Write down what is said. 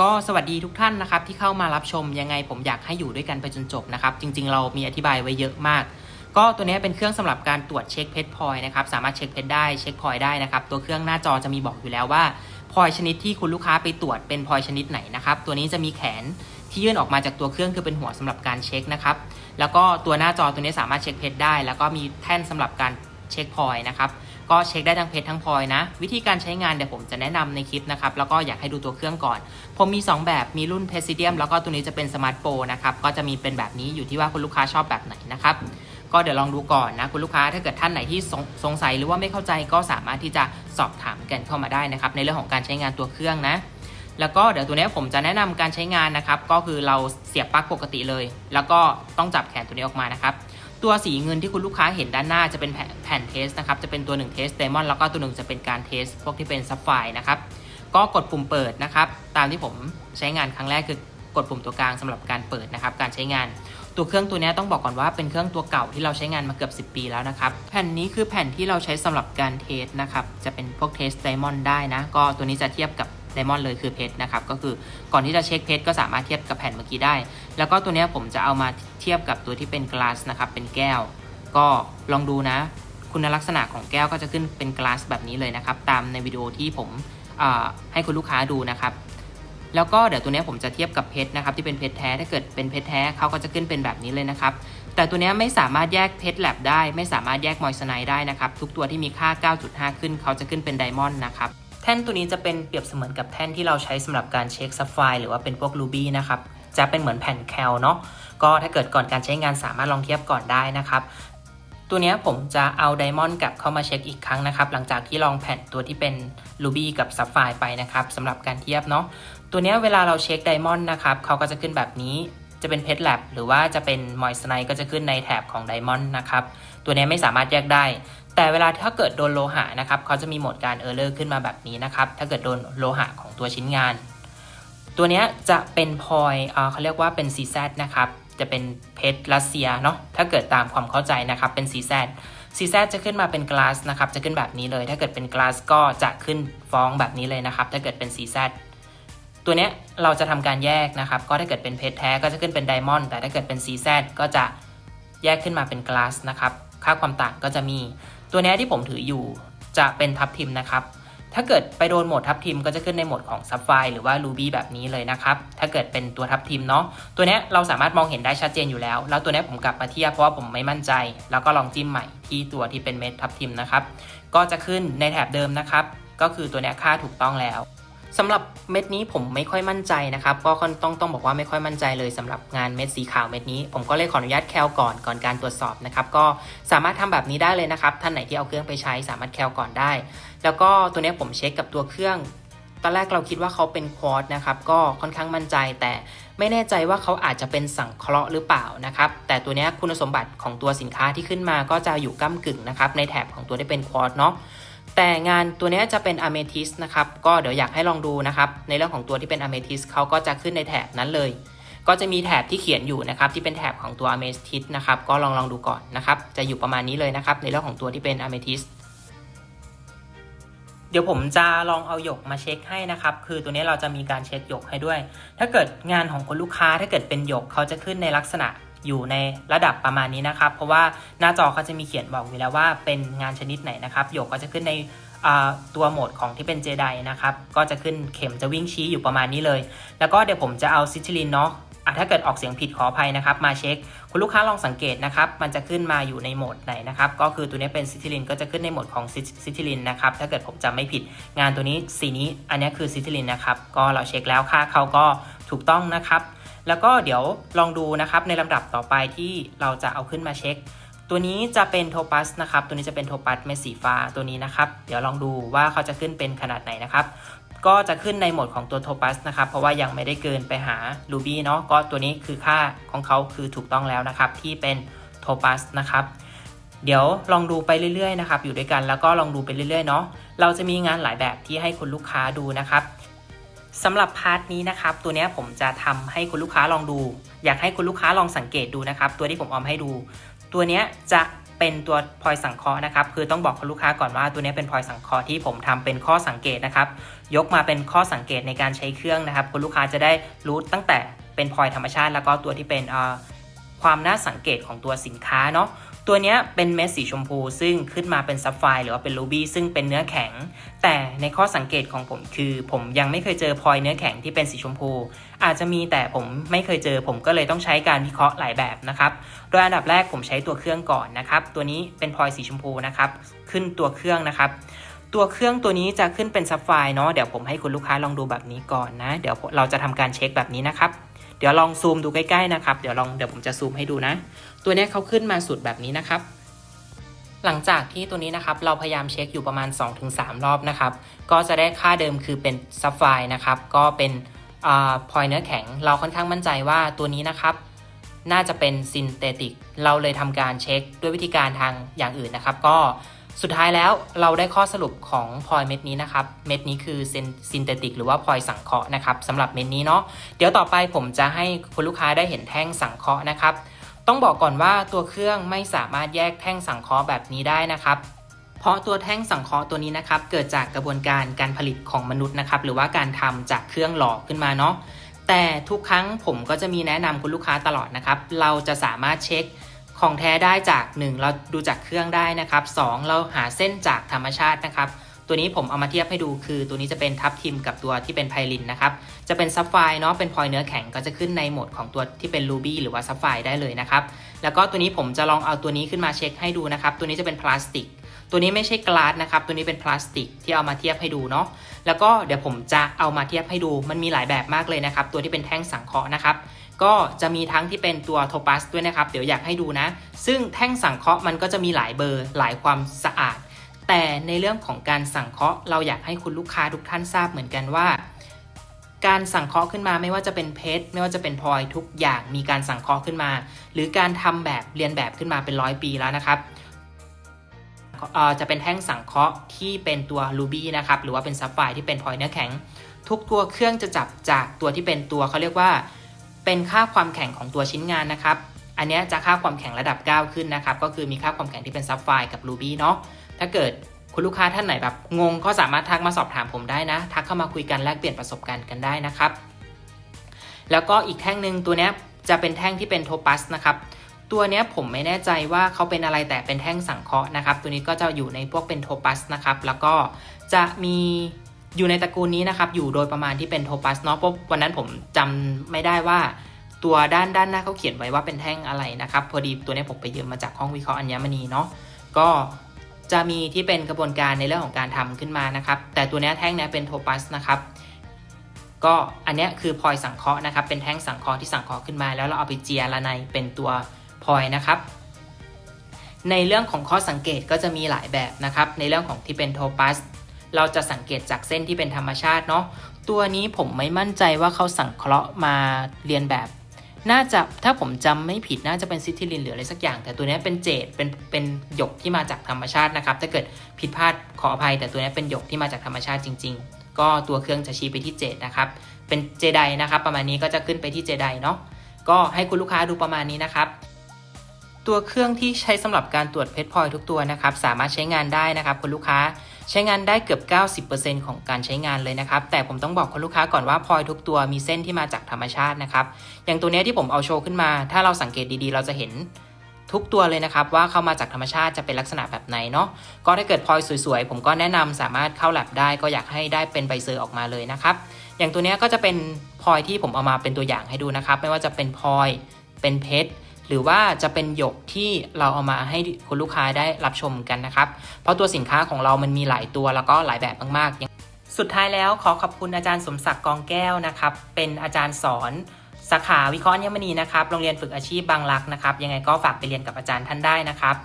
ก็สวัสดีทุกท่านนะครับที่เข้ามารับชมยังไงผมอยากให้อยู่ด้วยกันไปจนจบนะครับ จริง ๆ เรามีอธิบายไว้เยอะมาก ก็ตัวนี้เป็นเครื่องสำหรับการตรวจเช็คเพชรพลอยนะครับสามารถเช็คเพชรได้เช็คพลอยได้นะครับตัวเครื่องหน้าจอจะมีบอกอยู่แล้วว่าพลอยชนิดที่คุณลูกค้าไปตรวจเป็นพลอยชนิดไหนนะครับตัวนี้จะมีแขนที่ยื่นออกมาจากตัวเครื่องคือเป็นหัวสำหรับการเช็คนะครับแล้วก็ตัวหน้าจอตัวนี้สามารถเช็คเพชรได้ แล้วก็มีแท่นสำหรับการเช็คพลอยนะครับ ก็เช็คได้ทั้งเพชรทั้งพลอยนะ วิธีการใช้งานเดี๋ยวผมจะแนะนำในคลิปนะครับ แล้วก็อยากให้ดูตัวเครื่องก่อน ผมมี 2 แบบมีรุ่นเพซิเดียมแล้วก็ตัวนี้จะเป็นสมาร์ทโปรนะครับ ก็จะมีเป็นแบบนี้อยู่ที่ว่าคุณลูกค้าชอบแบบไหนนะครับ ก็เดี๋ยวลองดูก่อนนะคุณลูกค้าถ้าเกิดท่านไหนที่สงสงสัยหรือว่าไม่เข้าใจก็สามารถที่จะสอบถามกันเข้ามาได้นะครับในเรื่องของการใช้งานตัวเครื่องนะแล้วก็เดี๋ยวตัวนี้ผมจะแนะนำการใช้งานนะครับ ก็คือเราเสียบปลั๊กปกติเลย แล้วก็ต้องจับแขนตัวนี้ออกมานะครับ ตัวสีเงินที่คุณลูกค้าเห็นด้านหน้าจะเป็นแผ่นเทสนะครับ จะเป็นตัว1เทสไดมอนด์แล้วก็ตัวหนึ่งจะเป็นการเทสพวกที่เป็นซับไฟนะครับ ก็กดปุ่มเปิดนะครับ ตามที่ผมใช้งานครั้งแรกคือกดปุ่มตัวกลางสำหรับการเปิดนะครับ การใช้งานตัวเครื่องตัวนี้ต้องบอกก่อนว่าเป็นเครื่องตัวเก่าที่เราใช้งานมาเกือบ 10 ปีแล้วนะครับ แผ่นนี้คือแผ่นที่เราใช้สำหรับการเทสนะครับ จะเป็นพวกเทสไดมอนด์ได้นะ ก็ตัวนี้จะเทียบกับ ไดมอนด์เลยคือเพชรนะครับก็คือก่อนที่จะเช็คเพชรก็สามารถเทียบกับแผ่นเมื่อกี้ได้ แล้วก็ตัวนี้ผมจะเอามาเทียบกับตัวที่เป็นกลาสนะครับเป็นแก้ว ก็ลองดูนะ คุณลักษณะของแก้วก็จะขึ้นเป็นกลาสแบบนี้เลยนะครับตามในวิดีโอที่ผมให้คุณลูกค้าดูนะครับแล้วก็เดี๋ยวตัวนี้ผมจะเทียบกับเพชรนะครับที่เป็นเพชรแท้ถ้าเกิดเป็นเพชรแท้เขาก็จะขึ้นเป็นแบบนี้เลยนะครับแต่ตัวนี้ไม่สามารถแยกเพชรแลบได้ ไม่สามารถแยกมอยสไนได้นะครับทุกตัวที่มีค่า 9.5 ขึ้นเขาจะขึ้นเป็นไดมอนด์นะครับ แท่นตัวนี้จะเป็นเปรียบเสมือนกับแท่นที่เราใช้สำหรับการเช็คซับไฟหรือว่าเป็นพวกรูบี้นะครับ จะเป็นเหมือนแผ่นแคลเนาะ ก็ถ้าเกิดก่อนการใช้งานสามารถลองเทียบก่อนได้นะครับ ตัวนี้ผมจะเอาไดมอนด์กลับเข้ามาเช็คอีกครั้งนะครับ หลังจากที่ลองแผ่นตัวที่เป็นรูบี้กับซับไฟไปนะครับสำหรับการเทียบเนาะ ตัวนี้เวลาเราเช็คไดมอนด์นะครับเขาก็จะขึ้นแบบนี้ จะเป็นเพชรแลบหรือว่าจะเป็นมอยส์ไนก็จะขึ้นในแถบของไดมอนด์นะครับ ตัวนี้ไม่สามารถแยกได้ แต่เวลาถ้าเกิดโดนโลหะนะครับเขาจะมีโหมดการเออร์เลอร์ขึ้นมาแบบนี้นะครับ ถ้าเกิดโดนโลหะของตัวชิ้นงาน ตัวนี้จะเป็นพลอยเขาเรียกว่าเป็น CZ นะครับจะเป็นเพชรรัสเซียเนาะถ้าเกิดตามความเข้าใจนะครับเป็น CZ CZ จะขึ้นมาเป็นกลาสนะครับจะขึ้นแบบนี้เลย ถ้าเกิดเป็นกลาสก็จะขึ้นฟองแบบนี้เลยนะครับ ถ้าเกิดเป็น CZ ตัวเนี้ยเราจะทำการแยกนะครับ ก็ถ้าเกิดเป็นเพชรแท้ก็จะขึ้นเป็นไดมอนด์แต่ถ้าเกิดเป็น CZ ก็จะแยกขึ้นมาเป็นกลาสนะครับ ค่าความต่างก็จะมี ตัวเนี้ยที่ผมถืออยู่จะเป็นทับทิมนะครับ ถ้าเกิดไปโดนโหมดทับทิมก็จะขึ้นในโหมดของซับไฟหรือว่า Ruby แบบนี้เลยนะครับ ถ้าเกิดเป็นตัวทับทิมเนาะ ตัวเนี้ยเราสามารถมองเห็นได้ชัดเจนอยู่แล้ว แล้วตัวเนี้ยผมกลับมาเทียบเพราะว่าผมไม่มั่นใจ แล้วก็ลองจิ้มใหม่ที่ตัวที่เป็นเม็ดทับทิมนะครับ ก็จะขึ้นในแถบเดิมนะครับ ก็คือตัวเนี้ยค่าถูกต้องแล้ว สำหรับเม็ดนี้ผมไม่ค่อยมั่นใจนะครับ ก็ต้องต้องบอกว่าไม่ค่อยมั่นใจเลยสำหรับงานเม็ดสีขาวเม็ดนี้ ผมก็เลยขออนุญาตแคลก่อนก่อนการตรวจสอบนะครับก็สามารถทำแบบนี้ได้เลยนะครับ ท่านไหนที่เอาเครื่องไปใช้สามารถแคลก่อนได้ แล้วก็ตัวนี้ผมเช็คกับตัวเครื่องตอนแรกเราคิดว่าเขาเป็นควอตนะครับก็ค่อนข้างมั่นใจแต่ไม่แน่ใจว่าเขาอาจจะเป็นสังเคราะห์หรือเปล่านะครับ แต่ตัวนี้คุณสมบัติของตัวสินค้าที่ขึ้นมาก็จะอยู่ก้ากึ่งนะครับในแถบของตัวที่เป็นควอตเนาะ แต่งานตัวนี้จะเป็นอเมทิสนะครับ ก็เดี๋ยวอยากให้ลองดูนะครับ ในเรื่องของตัวที่เป็นอเมทิสเขาก็จะขึ้นในแถบนั้นเลย ก็จะมีแถบที่เขียนอยู่นะครับ ที่เป็นแถบของตัวอเมทิสนะครับ ก็ลองลองดูก่อนนะครับ จะอยู่ประมาณนี้เลยนะครับ ในเรื่องของตัวที่เป็นอเมทิสเดี๋ยวผมจะลองเอาหยกมาเช็คให้นะครับ คือตัวนี้เราจะมีการเช็คหยกให้ด้วย ถ้าเกิดงานของคนลูกค้าถ้าเกิดเป็นหยกเขาจะขึ้นในลักษณะ อยู่ในระดับประมาณนี้นะครับ เพราะว่าหน้าจอเขาจะมีเขียนบอกอยู่แล้วว่าเป็นงานชนิดไหนนะครับหยกก็จะขึ้นในตัวโหมดของที่เป็นเจไดนะครับ ก็จะขึ้นเข็มจะวิ่งชี้อยู่ประมาณนี้เลย แล้วก็เดี๋ยวผมจะเอาซิทิลินเนาะอะถ้าเกิดออกเสียงผิดขออภัยนะครับ มาเช็ค คุณลูกค้าลองสังเกตนะครับ มันจะขึ้นมาอยู่ในโหมดไหนนะครับ ก็คือตัวนี้เป็นซิทิลินก็จะขึ้นในโหมดของซิทิลินนะครับ ถ้าเกิดผมจำไม่ผิดงานตัวนี้สีนี้ อันนี้คือซิทิลินนะครับ ก็เราเช็คแล้วค่าเขาก็ถูกต้องนะครับ แล้วก็เดี๋ยวลองดูนะครับในลำดับต่อไปที่เราจะเอาขึ้นมาเช็ค ตัวนี้จะเป็นโทปัสนะครับ ตัวนี้จะเป็นโทปัสเม็ดสีฟ้าตัวนี้นะครับ เดี๋ยวลองดูว่าเขาจะขึ้นเป็นขนาดไหนนะครับ ก็จะขึ้นในโหมดของตัวโทปัสนะครับ เพราะว่ายังไม่ได้เกินไปหา Ruby เนาะ ก็ตัวนี้คือค่าของเขาคือถูกต้องแล้วนะครับ ที่เป็นโทปัสนะครับเดี๋ยวลองดูไปเรื่อยๆนะครับอยู่ด้วยกันแล้วก็ลองดูไปเรื่อยๆเนาะเราจะมีงานหลายแบบที่ให้คุณลูกค้าดูนะครับ สำหรับพาร์ทนี้นะครับตัวนี้ผมจะทำให้คุณลูกค้าลองดู อยากให้คุณลูกค้าลองสังเกตดูนะครับ ตัวที่ผมเอมให้ดู ตัวนี้จะเป็นตัวพลอยสังเคราะห์นะครับคือต้องบอกคุณลูกค้าก่อนว่าตัวนี้เป็นพลอยสังเคราะห์ที่ผมทำเป็นข้อสังเกตนะครับ ยกมาเป็นข้อสังเกตในการใช้เครื่องนะครับ คุณลูกค้าจะได้รู้ตั้งแต่เป็นพลอยธรรมชาติ แล้วก็ตัวที่เป็นความน่าสังเกตของตัวสินค้าเนาะ ตัวนี้เป็นเม็ดสีชมพู ซึ่งขึ้นมาเป็นซัฟไฟหรือว่าเป็นรูบี้ซึ่งเป็นเนื้อแข็ง แต่ในข้อสังเกตของผมคือ ผมยังไม่เคยเจอพลอยเนื้อแข็งที่เป็นสีชมพู อาจจะมีแต่ผมไม่เคยเจอ ผมก็เลยต้องใช้การวิเคราะห์หลายแบบนะครับ โดยอันดับแรกผมใช้ตัวเครื่องก่อนนะครับ ตัวนี้เป็นพลอยสีชมพูนะครับ ขึ้นตัวเครื่องนะครับตัวเครื่องตัวนี้จะขึ้นเป็นซัฟไฟเนาะเดี๋ยวผมให้คุณลูกค้าลองดูแบบนี้ก่อนนะ เดี๋ยวเราจะทำการเช็คแบบนี้นะครับ เดี๋ยวลองซูมดูใกล้ๆนะครับ เดี๋ยวลองเดี๋ยวผมจะซูมให้ดูนะ ตัวนี้เขาขึ้นมาสุดแบบนี้นะครับ หลังจากที่ตัวนี้นะครับเราพยายามเช็คอยู่ประมาณ 2-3 รอบนะครับ ก็จะได้ค่าเดิมคือเป็นซับไฟนะครับ ก็เป็นพลอยเนื้อแข็ง เราค่อนข้างมั่นใจว่าตัวนี้นะครับ น่าจะเป็นซินเทติก เราเลยทำการเช็คด้วยวิธีการทางอย่างอื่นนะครับ ก็ สุดท้ายแล้วเราได้ข้อสรุปของพลอยเม็ดนี้นะครับ เม็ดนี้คือซินเทติกหรือว่าพลอยสังเคราะห์นะครับสำหรับเม็ดนี้เนาะเดี๋ยวต่อไปผมจะให้คุณลูกค้าได้เห็นแท่งสังเคราะห์นะครับ ต้องบอกก่อนว่าตัวเครื่องไม่สามารถแยกแท่งสังเคราะห์แบบนี้ได้นะครับเพราะตัวแท่งสังเคราะห์ตัวนี้นะครับ เกิดจากกระบวนการการผลิตของมนุษย์นะครับ หรือว่าการทำจากเครื่องหล่อขึ้นมาเนาะแต่ทุกครั้งผมก็จะมีแนะนำคุณลูกค้าตลอดนะครับ เราจะสามารถเช็ค ของแท้ได้จาก 1 เราดูจากเครื่องได้นะครับ 2 เราหาเส้นจากธรรมชาตินะครับตัวนี้ผมเอามาเทียบให้ดูคือ ตัวนี้จะเป็นทับทิมกับตัวที่เป็นไพลินนะครับ จะเป็นซับไฟเนาะเป็นพลอยเนื้อแข็งก็จะขึ้นในโหมดของตัวที่เป็นรูบี้หรือว่าซับไฟได้เลยนะครับ แล้วก็ตัวนี้ผมจะลองเอาตัวนี้ขึ้นมาเช็คให้ดูนะครับ ตัวนี้จะเป็นพลาสติก ตัวนี้ไม่ใช่กลาสนะครับ ตัวนี้เป็นพลาสติกที่เอามาเทียบให้ดูเนาะ แล้วก็เดี๋ยวผมจะเอามาเทียบให้ดู มันมีหลายแบบมากเลยนะครับ ตัวที่เป็นแท่งสังเคราะห์นะครับ ก็จะมีทั้งที่เป็นตัวโทปัสด้วยนะครับ เดี๋ยวอยากให้ดูนะ ซึ่งแท่งสังเคราะห์มันก็จะมีหลายเบอร์ หลายความสะอาด แต่ในเรื่องของการสังเคราะห์ เราอยากให้คุณลูกค้าทุกท่านทราบเหมือนกันว่า การสังเคราะห์ขึ้นมาไม่ว่าจะเป็นเพชรไม่ว่าจะเป็นพลอยทุกอย่างมีการสังเคราะห์ขึ้นมา หรือการทำแบบเรียนแบบขึ้นมาเป็นร้อยปีแล้วนะครับ จะเป็นแท่งสังเคราะห์ที่เป็นตัวรูบี้นะครับหรือว่าเป็นซับไฟที่เป็นพลอยเนื้อแข็ง ทุกตัวเครื่องจะจับจากตัวที่เป็นตัวเขาเรียกว่า เป็นค่าความแข็งของตัวชิ้นงานนะครับอันนี้จะค่าความแข็งระดับ 9 ขึ้นนะครับก็คือมีค่าความแข็งที่เป็นซับไฟกับรูบี้เนาะถ้าเกิดคุณลูกค้าท่านไหนแบบงงก็สามารถทักมาสอบถามผมได้นะ ทักเข้ามาคุยกันแลกเปลี่ยนประสบการณ์กันได้นะครับ แล้วก็อีกแท่งหนึ่งตัวนี้จะเป็นแท่งที่เป็นโทปัสนะครับ ตัวเนี้ยผมไม่แน่ใจว่าเขาเป็นอะไรแต่เป็นแท่งสังเคราะห์นะครับ ตัวนี้ก็จะอยู่ในพวกเป็นโทปัสนะครับ แล้วก็จะมีอยู่ในตระกูลนี้นะครับ อยู่โดยประมาณที่เป็นโทปัสเนาะเพราะวันนั้นผมจำไม่ได้ว่าตัวด้านด้านหน้าเขาเขียนไว้ว่าเป็นแท่งอะไรนะครับ พอดีตัวนี้ผมไปยืมมาจากห้องวิเคราะห์อัญมณีเนาะก็จะมีที่เป็นกระบวนการในเรื่องของการทำขึ้นมานะครับ แต่ตัวนี้แท่งนี้เป็นโทปัสนะครับ ก็อันนี้คือพลอยสังเคราะห์นะครับ เป็นแท่งสังเคราะห์ที่สังเคราะห์ขึ้นมา แล้วเราเอาไปเจียละในเป็นตัว พอยนะครับ ในเรื่องของข้อสังเกตก็จะมีหลายแบบนะครับ ในเรื่องของที่เป็นโทปัสเราจะสังเกตจากเส้นที่เป็นธรรมชาติเนาะตัวนี้ผมไม่มั่นใจว่าเขาสังเคราะห์มาเรียนแบบ น่าจะถ้าผมจำไม่ผิดน่าจะเป็นซิทิลินหรืออะไรสักอย่าง แต่ตัวนี้เป็นเจดเป็นเป็นหยกที่มาจากธรรมชาตินะครับ ถ้าเกิดผิดพลาดขออภัย แต่ตัวนี้เป็นหยกที่มาจากธรรมชาติจริง ๆ ก็ตัวเครื่องจะชี้ไปที่เจดนะครับเป็นเจไดนะครับ ประมาณนี้ก็จะขึ้นไปที่เจไดเนาะก็ให้คุณลูกค้าดูประมาณนี้นะครับ ตัวเครื่องที่ใช้สำหรับการตรวจเพชรพลอยทุกตัวนะครับ สามารถใช้งานได้นะครับคุณลูกค้าใช้งานได้เกือบ 90%ของการใช้งานเลยนะครับ แต่ผมต้องบอกคุณลูกค้าก่อนว่าพลอยทุกตัวมีเส้นที่มาจากธรรมชาตินะครับ อย่างตัวนี้ที่ผมเอาโชว์ขึ้นมา ถ้าเราสังเกตดีๆ เราจะเห็นทุกตัวเลยนะครับว่าเข้ามาจากธรรมชาติจะเป็นลักษณะแบบไหนเนาะก็ถ้าเกิดพลอยสวยๆ ผมก็แนะนำสามารถเข้าแลบได้ก็อยากให้ได้เป็นใบเซอร์ออกมาเลยนะครับ อย่างตัวนี้ก็จะเป็นพลอยที่ผมเอามาเป็นตัวอย่างให้ดูนะครับ ไม่ว่าจะเป็นพลอยเป็นเพชร หรือว่าจะเป็นหยกที่เราเอามาให้คุณลูกค้าได้รับชมกันนะครับ เพราะตัวสินค้าของเรามันมีหลายตัวแล้วก็หลายแบบมากๆ สุดท้ายแล้วขอขอบคุณอาจารย์สมศักดิ์กองแก้วนะครับ เป็นอาจารย์สอนสาขาวิเคราะห์อัญมณีนะครับ โรงเรียนฝึกอาชีพบางรักนะครับ ยังไงก็ฝากไปเรียนกับอาจารย์ท่านได้นะครับ